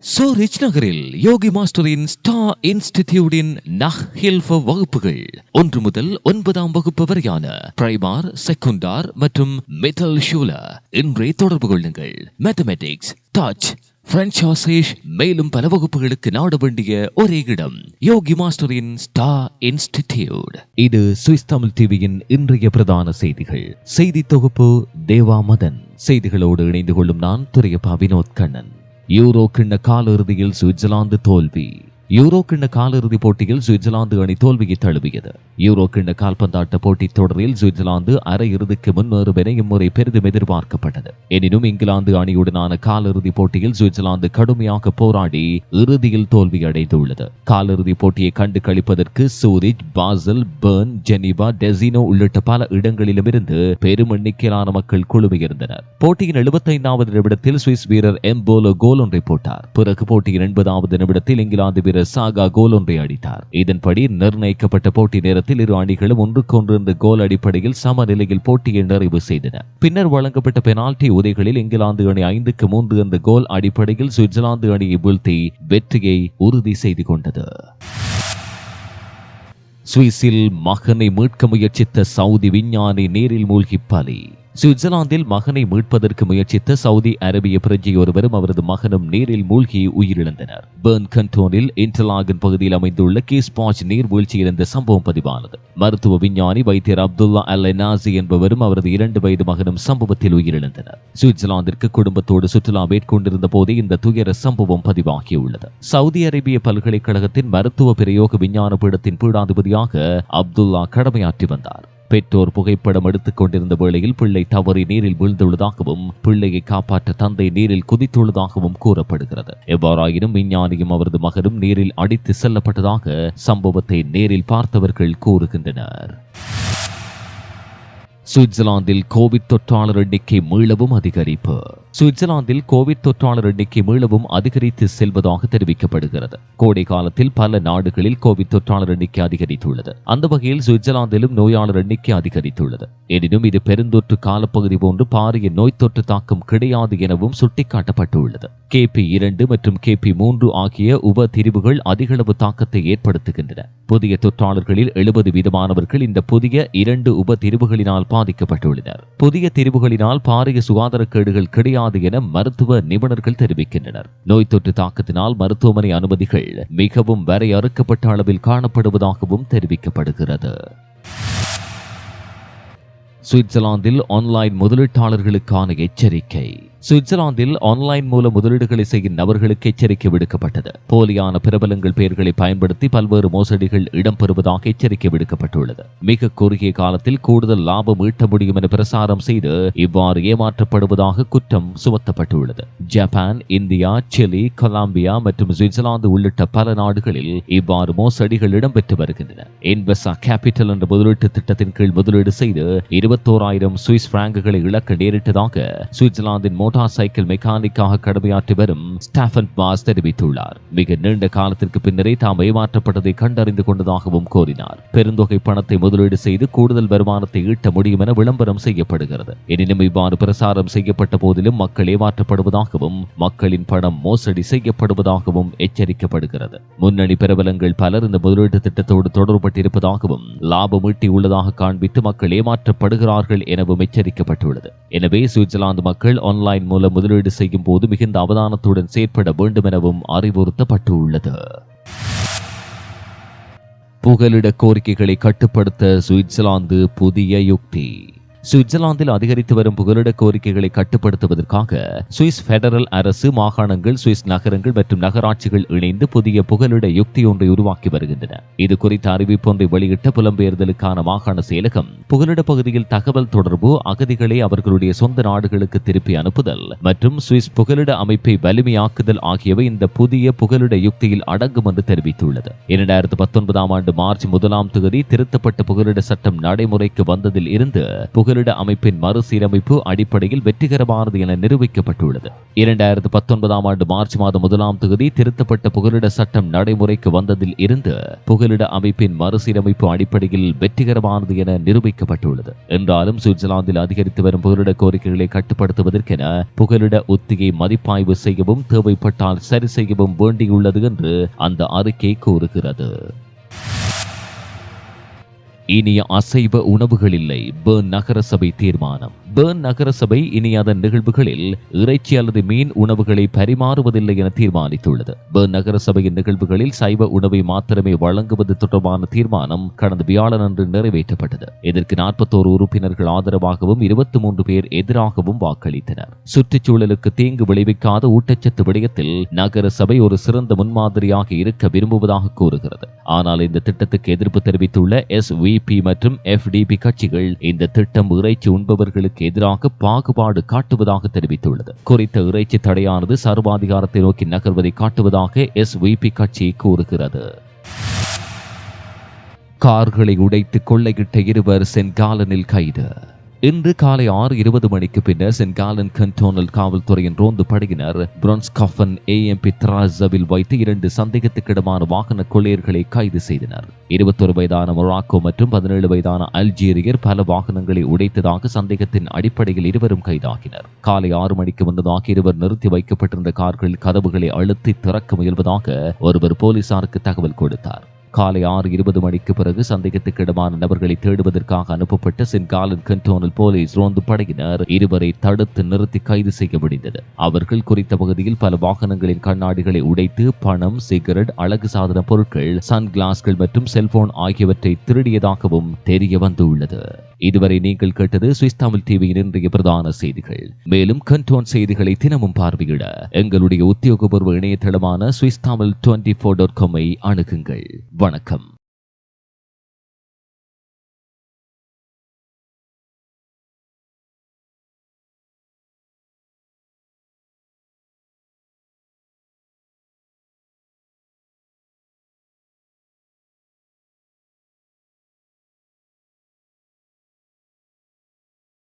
சோரிச் நகரில் யோகி மாஸ்டரின் ஸ்டா இன்ஸ்டிடியூடின் நஹ் ஹில்ஃப வகுப்புகள். ஒன்று முதல் ஒன்பதாம் வகுப்பு வரையான பிரைமார் செகுண்டார் மற்றும் மெட்டல் ஷூல. இன்றே தொடர்பு கொள்ளுங்கள். மேத்தமெட்டிக்ஸ் டச் பிரெஞ்ச் ஆசேஷ் மேலும் பல வகுப்புகளுக்கு நாட வேண்டிய ஒரே இடம் யோகி மாஸ்டரின் ஸ்டா இன்ஸ்டிடியூட். இது சுவிஸ் தமிழ் டிவியின் இன்றைய பிரதான செய்திகள். செய்தி தொகுப்பு தேவா மதன். செய்திகளோடு இணைந்து கொள்ளும் நான் துறையப்பா வினோத் கண்ணன் யூரோ கிண்ண காலிறுதியில் சுவிட்சர்லாந்து தோல்வி. யூரோ கிண்ண காலிறுதி போட்டியில் சுவிட்சர்லாந்து அணி தோல்வியை தழுவியது. யூரோ கிண்ண கால்பந்தாட்ட போட்டித் தொடரில் சுவிட்சர்லாந்து அரையிறுதிக்கு முன்னேறும் என இம்முறை பெரிதும் எதிர்பார்க்கப்பட்டது. எனினும் இங்கிலாந்து அணியுடனான காலிறுதி போட்டியில் சுவிட்சர்லாந்து கடுமையாக போராடி இறுதியில் தோல்வி அடைந்துள்ளது காலிறுதி போட்டியை கண்டு கழிப்பதற்கு Zurich Basel Bern Geneva Ticino உள்ளிட்ட பல இடங்களிலுமிருந்து பெரும் எண்ணிக்கையிலான மக்கள் குழுமியிருந்தனர். போட்டியின் எழுபத்தைந்தாவது நிமிடத்தில் சுவிஸ் வீரர் எம்போலோ கோல் ஒன்றை போட்டார். பிறகு போட்டியின் எண்பதாவது நிமிடத்தில் இங்கிலாந்து வீரர் சாகா கோல் ஒன்றை அடித்தார். இதன்படி நிர்ணயிக்கப்பட்ட போட்டி நேரத்தில் இரு அணிகளும் ஒன்றுக்கொன்று இந்த கோல் அடிப்படையில் சமநிலையில் போட்டியை நிறைவு செய்தன. பின்னர் வழங்கப்பட்ட பெனால்டி உதைகளில் இங்கிலாந்து அணி ஐந்துக்கு மூன்று என்ற கோல் அடிப்படையில் சுவிட்சர்லாந்து அணியை வீழ்த்தி வெற்றியை உறுதி செய்து கொண்டது. சுவிஸில் மகனை மீட்க முயற்சித்த சவுதி விஞ்ஞானி நீரில் மூழ்கி பலி. சுவிட்சர்லாந்தில் மகனை மீட்பதற்கு முயற்சித்த சவுதி அரேபிய பிரஜை ஒருவரும் அவரது மகனும் நீரில் மூழ்கி உயிரிழந்தனர். பேர்ன் கண்டோனில் இன்டர்லாகன் பகுதியில் அமைந்துள்ள கீஸ்பாச் நீர்வீழ்ச்சியில் இந்த சம்பவம் பதிவானது. மருத்துவ விஞ்ஞானி வைத்தியர் அப்துல்லா அல் எனாசி என்பவரும் அவரது இரண்டு வயது மகனும் சம்பவத்தில் உயிரிழந்தனர். சுவிட்சர்லாந்திற்கு குடும்பத்தோடு சுற்றுலா மேற்கொண்டிருந்த போதே இந்த துயர சம்பவம் பதிவாகியுள்ளது. சவுதி அரேபிய பல்கலைக்கழகத்தின் மருத்துவ பிரயோக விஞ்ஞான பீடத்தின் பீடாதிபதியாக அப்துல்லா கடமையாற்றி வந்தார். பெற்றோர் புகைப்படம் எடுத்துக் கொண்டிருந்த வேளையில் பிள்ளை தவறி நீரில் வீழ்ந்துள்ளதாகவும் பிள்ளையை காப்பாற்ற தந்தை நீரில் குதித்துள்ளதாகவும் கூறப்படுகிறது. எவ்வாறாயினும் விஞ்ஞானியும் அவரது மகனும் நீரில் அடித்து செல்லப்பட்டதாக சம்பவத்தை நேரில் பார்த்தவர்கள் கூறுகின்றனர். சுவிட்சர்லாந்தில் கோவிட் தொற்றாளர் எண்ணிக்கை மீளவும் அதிகரிப்பு. சுவிட்சர்லாந்தில் கோவிட் தொற்றாளர் எண்ணிக்கை மீளவும் அதிகரித்து செல்வதாக தெரிவிக்கப்படுகிறது. கோடை காலத்தில் பல நாடுகளில் கோவிட் தொற்றாளர் எண்ணிக்கை அதிகரித்துள்ளது. அந்த வகையில் சுவிட்சர்லாந்திலும் நோயாளர் எண்ணிக்கை அதிகரித்துள்ளது. எனினும் இது பெருந்தொற்று காலப்பகுதி போன்று பாரிய நோய் தொற்று தாக்கம் கிடையாது எனவும் சுட்டிக்காட்டப்பட்டுள்ளது. கேபி இரண்டு மற்றும் கே பி மூன்று ஆகிய உப திரிவுகள் அதிகளவு தாக்கத்தை ஏற்படுத்துகின்றன. புதிய தொற்றாளர்களில் எழுபது வீதமானவர்கள் இந்த புதிய இரண்டு உப திரிவுகளினால் பாதிக்கப்பட்டுள்ளனர் புதிய தீர்வுகளினால் பாரிய சுகாதாரக்கேடுகள் கிடையாது என மருத்துவ நிபுணர்கள் தெரிவிக்கின்றனர். நோய் தொற்று தாக்கத்தினால் மருத்துவமனை அனுமதிகள் மிகவும் வரையறுக்கப்பட்ட அளவில் காணப்படுவதாகவும் தெரிவிக்கப்படுகிறது. சுவிட்சர்லாந்தில் ஆன்லைன் முதலீட்டாளர்களுக்கான எச்சரிக்கை. சுவிட்சர்லாந்தில் ஆன்லைன் மூலம் முதலீடுகளை செய்யும் நபர்களுக்கு எச்சரிக்கை விடுக்கப்பட்டது. போலியான பிரபலங்கள் பெயர்களை பயன்படுத்தி பல்வேறு மோசடிகள் இடம்பெறுவதாக எச்சரிக்கை விடுக்கப்பட்டுள்ளது. மிக குறுகிய காலத்தில் கூடுதல் லாபம் ஈட்ட முடியும் என பிரசாரம் செய்து இவ்வாறு ஏமாற்றப்படுவதாக குற்றம் சுமத்தப்பட்டுள்ளது. ஜப்பான் இந்தியா சிலி கொலாம்பியா மற்றும் சுவிட்சர்லாந்து உள்ளிட்ட பல நாடுகளில் இவ்வாறு மோசடிகள் இடம்பெற்று வருகின்றன. இன்வெஸ்டா கேபிட்டல் என்ற முதலீட்டு திட்டத்தின் கீழ் முதலீடு செய்து இருபத்தோராயிரம் சுவிஸ் பிராங்குகளை இழக்க நேரிட்டதாக சுவிட்சர்லாந்தின் மோட்டார் சைக்கிள் மெக்கானிக்காக கடமையாற்றி வரும் ஸ்டாஃபன் பாஸ் தெரிவித்துள்ளார். மிக நீண்ட காலத்திற்கு பின்னரே தாம் ஏமாற்றப்பட்டதை கண்டறிந்து கொண்டதாகவும் கூறினார். பெருந்தொகை பணத்தை முதலீடு செய்து கூடுதல் வருமானத்தை ஈட்ட முடியும் என விளம்பரம் செய்யப்படுகிறது. எனினும் இவ்வாறு பிரசாரம் செய்யப்பட்ட போதிலும் மக்கள் ஏமாற்றப்படுவதாகவும் மக்களின் பணம் மோசடி செய்யப்படுவதாகவும் எச்சரிக்கப்படுகிறது. முன்னணி பிரபலங்கள் பலர் இந்த முதலீட்டு திட்டத்தோடு தொடர்பட்டிருப்பதாகவும் லாபம் ஈட்டியுள்ளதாக காண்பித்து மக்கள் ஏமாற்றப்படுகிறார்கள் எனவும் எச்சரிக்கப்பட்டுள்ளது. எனவே சுவிட்சர்லாந்து மக்கள் ஆன்லைன் மூலம் முதலீடு செய்யும் போது மிகுந்த அவதானத்துடன் செயற்பட வேண்டும் எனவும் அறிவுறுத்தப்பட்டுள்ளது. புகலிட கோரிக்கைகளை கட்டுப்படுத்த சுவிட்சர்லாந்து புதிய யுக்தி. சுவிட்சர்லாந்தில் அதிகரித்து வரும் புகலிட கோரிக்கைகளை கட்டுப்படுத்துவதற்காக சுவிஸ் பெடரல் அரசு மாகாணங்கள் சுவிஸ் நகரங்கள் மற்றும் நகராட்சிகள் இணைந்து புதிய புகலிட யுக்தி ஒன்றை உருவாக்கி வருகின்றன. இது குறித்த அறிவிப்பு ஒன்றை வெளியிட்ட புலம்பெயர்தலுக்கான மாகாண செயலகம் புகலிட பகுதியில் தகவல் தொடர்பு அகதிகளை அவர்களுடைய சொந்த நாடுகளுக்கு திருப்பி அனுப்புதல் மற்றும் சுவிஸ் புகலிட அமைப்பை வலிமையாக்குதல் ஆகியவை இந்த புதிய புகலிட யுக்தியில் அடங்கும் என்று தெரிவித்துள்ளது. இரண்டாயிரத்து பத்தொன்பதாம் ஆண்டு மார்ச் முதலாம் தொகுதி திருத்தப்பட்ட புகலிட சட்டம் நடைமுறைக்கு வந்ததில் இருந்து முதலிட அமைப்பின் மறுசீரமைப்பு அடிப்படையில் வெற்றிகரமானது என நிரூபிக்கப்பட்டுள்ளது. இரண்டாயிரத்து பத்தொன்பதாம் ஆண்டு மார்ச் மாதம் முதலாம் தொகுதி திருத்தப்பட்ட புகலிட சட்டம் நடைமுறைக்கு வந்ததில் இருந்து புகலிட அமைப்பின் மறுசீரமைப்பு அடிப்படையில் வெற்றிகரமானது என நிரூபிக்கப்பட்டுள்ளது. என்றாலும் சுவிட்சர்லாந்தில் அதிகரித்து வரும் புகலிட கோரிக்கைகளை கட்டுப்படுத்துவதற்கென புகலிட உத்தியை மதிப்பாய்வு செய்யவும் தேவைப்பட்டால் சரி செய்யவும் வேண்டியுள்ளது என்று அந்த அறிக்கை கூறுகிறது. இனிய அசைவ உணவுகள் இல்லை பேர்ன் நகரசபை தீர்மானம். பேர்ன் நகரசபை இனி அதன் நிகழ்வுகளில் இறைச்சி அல்லது மீன் உணவுகளை பரிமாறுவதில்லை என தீர்மானித்துள்ளது. பேர்ன் நகரசபையின் நிகழ்வுகளில் சைவ உணவை மாத்திரமே வழங்குவது தொடர்பான தீர்மானம் கடந்த வியாழன் அன்று நிறைவேற்றப்பட்டது. இதற்கு நாற்பத்தோரு உறுப்பினர்கள் ஆதரவாகவும் இருபத்தி மூன்று பேர் எதிராகவும் வாக்களித்தனர். சுற்றுச்சூழலுக்கு தீங்கு விளைவிக்காத ஊட்டச்சத்து விடயத்தில் நகர சபை ஒரு சிறந்த முன்மாதிரியாக இருக்க விரும்புவதாக கூறுகிறது. ஆனால் இந்த திட்டத்துக்கு எதிர்ப்பு தெரிவித்துள்ள எஸ் வி மற்றும் எஃப்டிபி கட்சிகள் இந்த திட்டம் இறைச்சி உண்பவர்களுக்கு எதிராக பாகுபாடு காட்டுவதாக தெரிவித்துள்ளது. குறித்த இறைச்சி தடையானது சர்வாதிகாரத்தை நோக்கி நகர்வதை காட்டுவதாக எஸ் கட்சி கூறுகிறது. கார்களை உடைத்து கொள்ளையிட்ட இருவர் சென்காலனில் கைது. இன்று காலை ஆறு இருபது மணிக்கு பின்னர் சென்காலன் கண்டோனல் காவல்துறையின் ரோந்து படையினர் பிரான்ஸ்காஃபன் ஏஎம்பி திராசவில் வைத்து இரண்டு சந்தேகத்துக்கிடமான வாகன கொள்ளையர்களை கைது செய்தனர். இருபத்தொரு வயதான மொராக்கோ மற்றும் பதினேழு வயதான அல்ஜீரியர் பல வாகனங்களை உடைத்ததாக சந்தேகத்தின் அடிப்படையில் இருவரும் கைதாகினர். காலை ஆறு மணிக்கு வந்ததாக இருவர் நிறுத்தி வைக்கப்பட்டிருந்த கார்களில் கதவுகளை அழுத்தி திறக்க முயல்வதாக ஒருவர் போலீசாருக்கு தகவல் கொடுத்தார். காலை ஆறு இருபது மணிக்கு பிறகு சந்தேகத்துக்கிடமான நபர்களை தேடுவதற்காக அனுப்பப்பட்ட சென்காலன் கண்டோனல் போலீஸ் ரோந்து படையினர் இருவரை தடுத்து நிறுத்தி கைது செய்ய முடிந்தது. அவர்கள் குறித்த பகுதியில் பல வாகனங்களின் கண்ணாடிகளை உடைத்து பணம் சிகரெட் அழகு சாதன பொருட்கள் சன்கிளாஸ்கள் மற்றும் செல்போன் ஆகியவற்றை திருடியதாகவும் தெரிய வந்துள்ளது. இதுவரை நீங்கள் கேட்டது சுவிஸ் தமிழ் டிவியின் இன்றைய பிரதான செய்திகள். மேலும் கண்டோன் செய்திகளை தினமும் பார்வையிட எங்களுடைய உத்தியோகபூர்வ இணையதளமான Swiss Tamil twenty four dot காமை அணுகுங்கள். வணக்கம்.